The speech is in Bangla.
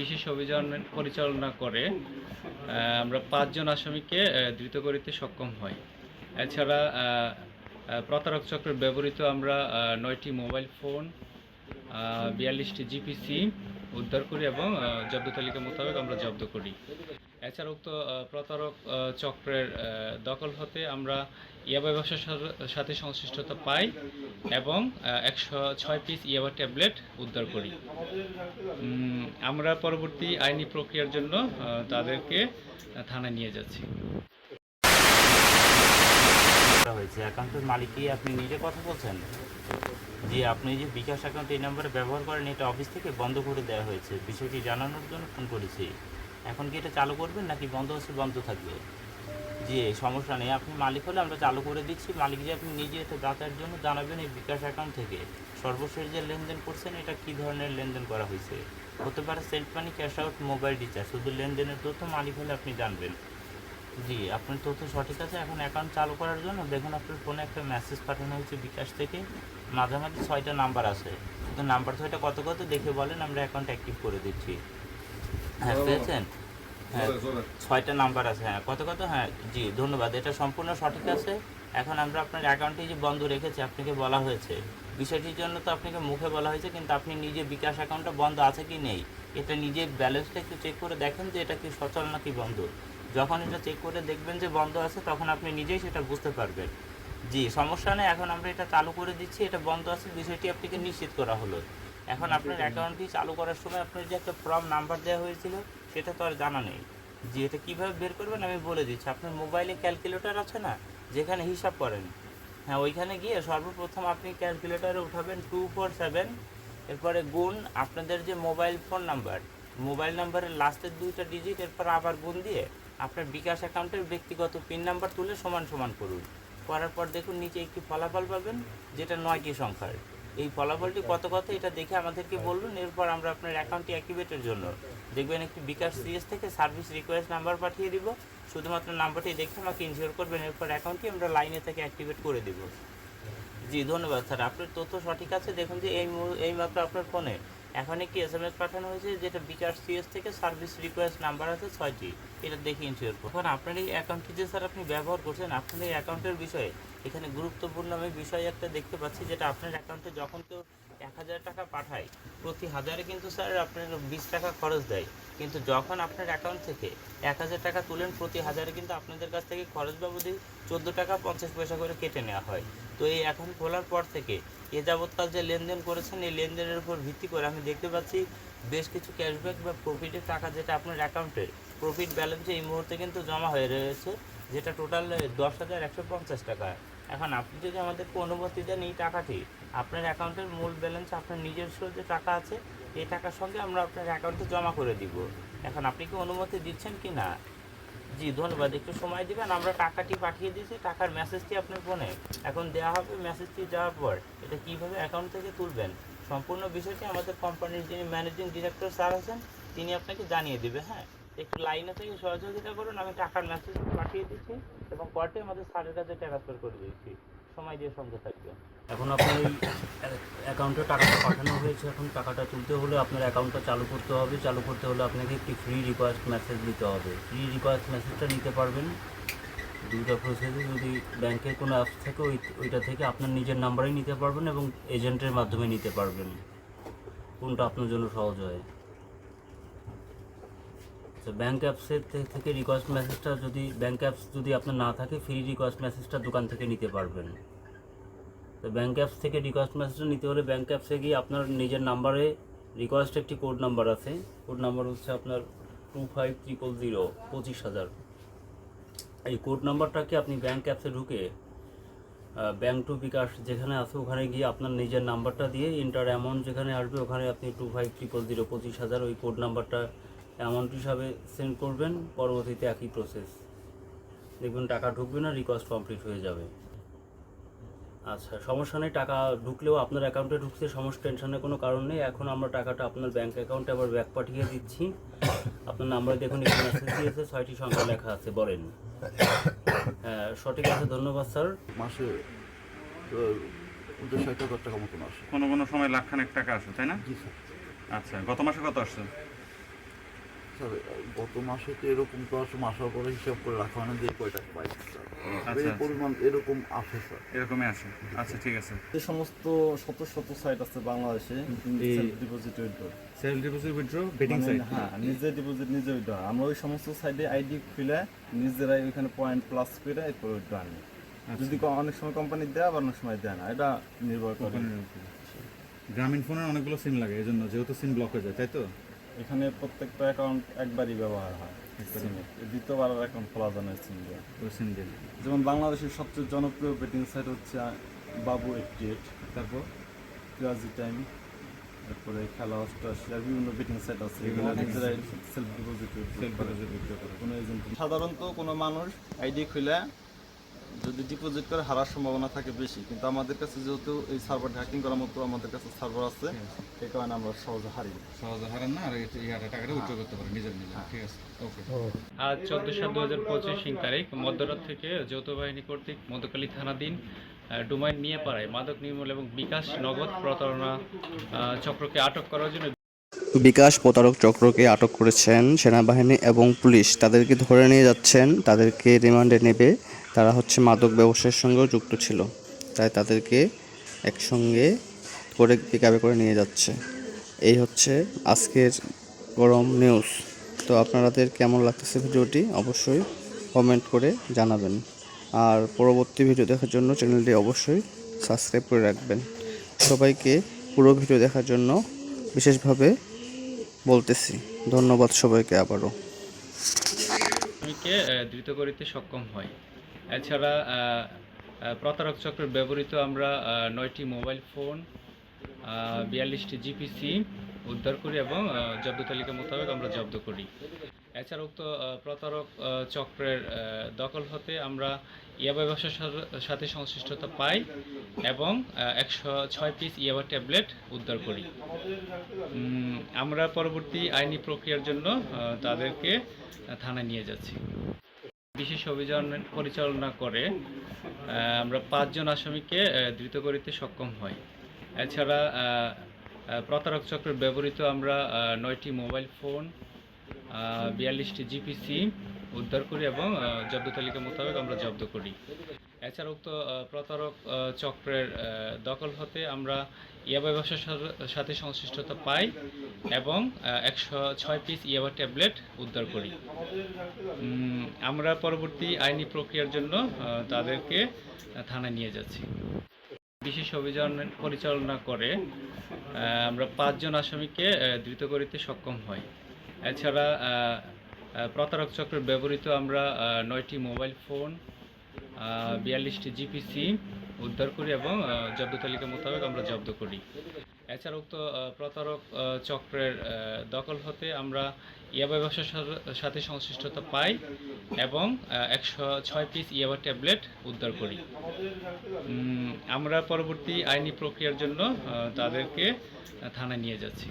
বিশেষ অভিযান পরিচালনা করে আমরা পাঁচজন আসামিকে দ্রুত করিতে সক্ষম হই। এছাড়া প্রতারক চক্রের ব্যবহৃত আমরা নয়টি মোবাইল ফোন বিয়াল্লিশটি জিপিসি উদ্ধার করি এবং জব্দ তালিকা মোতাবেক আমরা জব্দ করি। এছাড়া উক্ত প্রতারক চক্রের দখল হতে আমরা ইয়াবা ব্যবসার সাথে- সংশ্লিষ্টতা পাই এবং একশো ছয় পিস ইয়াবা ট্যাবলেট উদ্ধার করি। আমরা পরবর্তী আইনি প্রক্রিয়ার জন্য তাদেরকে থানায় নিয়ে যাচ্ছি। করা হয়েছে। অ্যাকাউন্টের মালিকই আপনি নিজে কথা বলছেন? যে আপনি যে বিকাশ অ্যাকাউন্ট এই নাম্বারে ব্যবহার করেন, এটা অফিস থেকে বন্ধ করে দেওয়া হয়েছে। বিষয়টি জানানোর জন্য ফোন করেছি। এখন কি এটা চালু করবেন নাকি বন্ধ হচ্ছে বন্ধ থাকবে? জি, সমস্যা নেই। আপনি মালিক হলে আমরা চালু করে দিচ্ছি। মালিক যে আপনি নিজে এটা যাতায়ার জন্য জানাবেন এই বিকাশ অ্যাকাউন্ট থেকে। সর্বশেষ যে লেনদেন করছেন, এটা কী ধরনের লেনদেন করা হয়েছে? হতে পারে self money, cash out, mobile recharge. শুধু লেনদেনের তথ্য মালিক হলে আপনি জানবেন। জি আপনার তথ্য সঠিক আছে এখন অ্যাকাউন্ট চালু করার জন্য দেখুন আপনার ফোনে একটা মেসেজ পাঠানো হয়েছে বিকাশ থেকে মাঝামাঝি ছয়টা নাম্বার আছে। তো নাম্বার ছয়টা কত কত দেখে বলেন আমরা অ্যাকাউন্ট অ্যাক্টিভ করে দিচ্ছি। হ্যাঁ পেয়েছেন? হ্যাঁ ছয়টা নাম্বার আছে হ্যাঁ কত কত? হ্যাঁ জি ধন্যবাদ এটা সম্পূর্ণ সঠিক আছে। এখন আমরা আপনার অ্যাকাউন্টে যে বন্ধ রেখেছি আপনাকে বলা হয়েছে। বিষয়টির জন্য তো আপনাকে মুখে বলা হয়েছে কিন্তু আপনি নিজে বিকাশ অ্যাকাউন্টটা বন্ধ আছে কি নেই? এটা নিজে ব্যালেন্সটা একটু চেক করে দেখেন যে এটা কি সচল নাকি বন্ধ। যখন এটা চেক করে দেখবেন যে বন্ধ আছে তখন আপনি নিজেই সেটা বুঝতে পারবেন। জি সমস্যা নেই এখন আমরা এটা চালু করে দিচ্ছি এটা বন্ধ আছে বিষয়টি আপনাকে নিশ্চিত করা হলো। এখন আপনার অ্যাকাউন্টটি চালু করার সময় আপনার যে একটা ফর্ম নাম্বার দেওয়া হয়েছিল সেটা তো আর জানা নেই। যে এটা কীভাবে বের করবেন আমি বলে দিচ্ছি। আপনার মোবাইলে ক্যালকুলেটর আছে না? যেখানে হিসাব করেন। হ্যাঁ ওইখানে গিয়ে সর্বপ্রথম আপনি ক্যালকুলেটরে উঠাবেন টু ফোর সেভেন এরপরে গুণ আপনাদের যে মোবাইল ফোন নাম্বার মোবাইল নাম্বারের লাস্টের দুইটা ডিজিট এরপর আবার গুণ দিয়ে আপনার বিকাশ অ্যাকাউন্টের ব্যক্তিগত পিন নাম্বার তুলে সমান সমান করুন। করার পর দেখুন নিচে একটি ফলাফল পাবেন, যেটা নয়টি সংখ্যার। এই ফলাফলটি কত কত এটা দেখে আমাদেরকে বলুন এরপর আমরা আপনার অ্যাকাউন্টটি অ্যাক্টিভেটের জন্য। দেখবেন একটি বিকাশ সিএস থেকে সার্ভিস রিকোয়েস্ট নাম্বার পাঠিয়ে দিব। শুধুমাত্র নাম্বারটি দেখে আমাকে ইনশিওর করবেন, এরপর অ্যাকাউন্টটি আমরা লাইনে থেকে অ্যাক্টিভেট করে দেব। জি, ধন্যবাদ স্যার। আপনার তথ্য সঠিক আছে, দেখুন যে এই এই মাত্র আপনার ফোনে এখন একটি এস এম এস পাঠানো হয়েছে যেটা বিকাশ সিএস থেকে সার্ভিস রিকোয়েস্ট নাম্বার আছে ছয়টি? এটা দেখে ইনশিওর করুন আপনার এই অ্যাকাউন্টটি যে স্যার আপনি ব্যবহার করছেন, আপনার এই অ্যাকাউন্টের বিষয়ে এখানে গুরুত্বপূর্ণ আমি বিষয় একটা দেখতে পাচ্ছি, যেটা আপনার অ্যাকাউন্টে যখন কেউ এক হাজার টাকা পাঠায়, প্রতি হাজারে কিন্তু স্যার আপনার বিশ টাকা খরচ দেয়। কিন্তু যখন আপনার অ্যাকাউন্ট থেকে এক হাজার টাকা তুলেন, প্রতি হাজারে কিন্তু আপনাদের কাছ থেকে খরচ বাবদে চোদ্দ টাকা পঞ্চাশ পয়সা করে কেটে নেওয়া হয়। তো এই অ্যাকাউন্ট খোলার পর থেকে এ যাবৎকাল যে লেনদেন করেছেন, এই লেনদেনের উপর ভিত্তি করে আমি দেখতে পাচ্ছি বেশ কিছু ক্যাশব্যাক বা প্রফিটের টাকা যেটা আপনার অ্যাকাউন্টের প্রফিট ব্যালেন্সে এই মুহূর্তে কিন্তু জমা হয়ে রয়েছে, যেটা টোটাল দশ হাজার একশো পঞ্চাশ টাকা। এখন আপনি যদি আমাদেরকে অনুমতি দেন এই টাকাটি, আপনার অ্যাকাউন্টের মূল ব্যালেন্স আপনার নিজস্ব যে টাকা আছে, এই টাকার সঙ্গে আমরা আপনার অ্যাকাউন্টে জমা করে দিব। এখন আপনি কি অনুমতি দিচ্ছেন কি না? জি, ধন্যবাদ। একটু সময় দিবেন, আমরা টাকাটি পাঠিয়ে দিয়েছি, টাকার মেসেজটি আপনার ফোনে এখন দেওয়া হবে মেসেজটি যাওয়ার পর এটা কীভাবে অ্যাকাউন্ট থেকে তুলবেন? সম্পূর্ণ বিষয়টি আমাদের কোম্পানির যিনি ম্যানেজিং ডিরেক্টর স্যার আছেন, তিনি আপনাকে জানিয়ে দেবে হ্যাঁ? একটু লাইনে থেকে সহযোগিতা করুন, আমি টাকার মেসেজ পাঠিয়ে দিচ্ছি এবং পরে আমাদের স্যারের কাছে ট্রান্সফার করে দিচ্ছি। সময় দিয়ে সঙ্গে থাকবে এখন আপনার এই অ্যাকাউন্টে টাকাটা পাঠানো হয়েছে, এখন টাকাটা তুলতে হলে আপনার অ্যাকাউন্টটা চালু করতে হবে। চালু করতে হলে আপনাকে একটি ফ্রি রিকোয়েস্ট মেসেজ দিতে হবে। ফ্রি রিকোয়েস্ট মেসেজটা নিতে পারবেন। দুটো প্রসেসে যদি ব্যাংকের কোনো অ্যাপস থাকে, ওই, ওইটা থেকে আপনার নিজের নাম্বারেই নিতে পারবেন এবং এজেন্টের মাধ্যমে নিতে পারবেন। কোনটা আপনার জন্য সহজ হয়? তো ব্যাঙ্ক অ্যাপসের থেকে রিকোয়েস্ট মেসেজটা যদি ব্যাঙ্ক অ্যাপস যদি আপনার না থাকে ফ্রি রিকোয়েস্ট মেসেজটা দোকান থেকে নিতে পারবেন। তো ব্যাঙ্ক অ্যাপস থেকে রিকোয়েস্ট মেসেজটা নিতে হলে ব্যাঙ্ক অ্যাপসে গিয়ে আপনার নিজের নাম্বারে রিকোয়েস্ট একটি কোড নাম্বার আছে। কোড নাম্বার হচ্ছে আপনার টু ফাইভ ট্রিপল জিরো পঁচিশ হাজার। এই কোড নাম্বারটাকে আপনি ব্যাঙ্ক অ্যাপসে ঢুকে ব্যাঙ্ক টু বিকাশ যেখানে আছে, ওখানে গিয়ে আপনার নিজের নাম্বারটা দিয়ে ইন্টার অ্যামাউন্ট যেখানে আসবে, ওখানে আপনি টু ফাইভ ট্রিপল জিরো পঁচিশ হাজার ওই কোড নাম্বারটা অ্যামাউন্ট হিসাবে সেন্ড করবেন পরবর্তীতে একই প্রসেস দেখবেন টাকা ঢুকবে না রিকোয়েস্ট কমপ্লিট হয়ে যাবে। আচ্ছা সমস্যা নেই টাকা ঢুকলেও আপনার অ্যাকাউন্টে ঢুকছে সমস্যা টেনশনের কোনো কারণ নেই। এখন আমরা টাকাটা আপনার ব্যাঙ্ক অ্যাকাউন্টে আবার ব্যাক পাঠিয়ে দিচ্ছি। আপনার নাম্বারে দেখুন একটি মেসেজ দিয়েছে ছয়টি সংখ্যা লেখা আছে বলেন। হ্যাঁ সঠিক আছে ধন্যবাদ স্যার মাসে ষাট টাকা মতন আসে। কোনো কোনো সময় লাখ খানেক টাকা আসে তাই না? জি স্যার আচ্ছা গত মাসে কত আসছে? স্যার গত মাসে তো এরকম তো আসলে মাসের পরে হিসাব করে রাখা হয় না যে কয় টাকা স্যার আচ্ছা, এই পরিমাণ এরকম আসে স্যার। এরকমই আছে। আচ্ছা ঠিক আছে। যে সমস্ত শত শত সাইট আছে বাংলাদেশে deposit withdraw self deposit withdraw betting site হ্যাঁ নিজে ডিপোজিট নিজে উইথড্র আমরা ওই সমস্ত সাইডে আইডি খুলে নিজেরাই ওইখানে পয়েন্ট প্লাস করে এরপর উইথড্র আনি। যদি অনেক সময় কোম্পানি দেয় আবার অনেক সময় দেয় না। এটা নির্ভর করে। গ্রামীণ ফোনের অনেকগুলো সিম লাগে এই জন্য যেহেতু সিম ব্লক হয়ে যায় তাই তো? এখানে প্রত্যেকটা অ্যাকাউন্ট একবারই ব্যবহার হয়। দ্বিতীয়বার অ্যাকাউন্ট খোলা যায় না সিম দিয়ে যেমন বাংলাদেশের সবচেয়ে জনপ্রিয় বেটিং সাইট হচ্ছে বাবু এইটটি এইট তারপর ক্রাজি টাইম তারপরে খেলা আর বিভিন্ন বেটিং সাইট আছে। এগুলো নিজেরাই self deposit self deposit withdraw করে কোনো এজেন্ট সাধারণত কোনো মানুষ আইডি খুলে যদি ডিপোজিট করে হারার সম্ভাবনা থাকে বেশি কিন্তু আমাদের কাছে যেহেতু এই সার্ভার হ্যাকিং করার মতো আমাদের কাছে সার্ভার আছে সেই কারণে আমরা সহজে হারি সহজে হারান না আর এই- এই টাকাটা উইথড্র করতে পারেন নিজের নিজে ঠিক আছে ওকে আজ চোদ্দ সাত দু হাজার পঁচিশ তারিখ মধ্যরাত থেকে যৌথ বাহিনী কর্তৃক মধ্যকালী থানাধীন ডোমাইন নিয়ে পাড়ায় মাদক নির্মূল এবং বিকাশ নগদ প্রতারণা চক্রকে আটক করার জন্য বিকাশ প্রতারক চক্রকে আটক করেছেন সেনাবাহিনী এবং পুলিশ। তাদেরকে ধরে নিয়ে যাচ্ছেন, তাদেরকে রিমান্ডে নেবে। তারা হচ্ছে মাদক ব্যবসার সঙ্গেও যুক্ত ছিল। তাই তাদেরকে একসঙ্গে করে পিকাবে করে নিয়ে যাচ্ছে। এই হচ্ছে আজকের গরম নিউজ তো আপনাদের কেমন লাগতেছে ভিডিওটি? অবশ্যই কমেন্ট করে জানাবেন। আর পরবর্তী ভিডিও দেখার জন্য চ্যানেলটি অবশ্যই সাবস্ক্রাইব করে রাখবেন। সবাইকে পুরো ভিডিও দেখার জন্য বিশেষভাবে বলতেছি। ধন্যবাদ সবাইকে আবারও। দ্রুত করিতে সক্ষম হয় এছাড়া প্রতারক চক্রের ব্যবহৃত আমরা নয়টি মোবাইল ফোন বিয়াল্লিশটি জিপিসি উদ্ধার করি এবং জব্দ তালিকা মোতাবেক আমরা জব্দ করি। এছাড়া উক্ত প্রতারক চক্রের দখল হতে আমরা ইয়াবা ব্যবসার সাথে- সংশ্লিষ্টতা পাই এবং একশো ছয় পিস ইয়াবা ট্যাবলেট উদ্ধার করি। আমরা পরবর্তী আইনি প্রক্রিয়ার জন্য তাদেরকে থানায় নিয়ে যাচ্ছি। বিশেষ অভিযান পরিচালনা করে আমরা পাঁচজন আসামিকে ধৃত করিতে সক্ষম হই। এছাড়া প্রতারক চক্রের ব্যবহৃত আমরা নয়টি মোবাইল ফোন বিয়াল্লিশটি জিপিসি উদ্ধার করি এবং জব্দ তালিকা মোতাবেক আমরা জব্দ করি। এছাড়া উক্ত প্রতারক চক্রের দখল হতে আমরা ইয়াবা ব্যবসার সাথে- সংশ্লিষ্টতা পাই এবং একশো ছয় পিস ইয়াবা ট্যাবলেট উদ্ধার করি। আমরা পরবর্তী আইনি প্রক্রিয়ার জন্য তাদেরকে থানায় নিয়ে যাচ্ছি। বিশেষ অভিযান পরিচালনা করে আমরা পাঁচজন আসামিকে ধৃত করিতে সক্ষম হই। এছাড়া প্রতারক চক্রের ব্যবহৃত আমরা নয়টি মোবাইল ফোন বিয়াল্লিশটি জিপিসি উদ্ধার করি এবং জব্দ তালিকা মোতাবেক আমরা জব্দ করি। এছাড়া উক্ত প্রতারক চক্রের দখল হতে আমরা ইয়াবা ব্যবসার সাথে সংশ্লিষ্টতা পাই এবং একশো ছয় পিস ইয়াবা ট্যাবলেট উদ্ধার করি। আমরা পরবর্তী আইনি প্রক্রিয়ার জন্য তাদেরকে থানায় নিয়ে যাচ্ছি।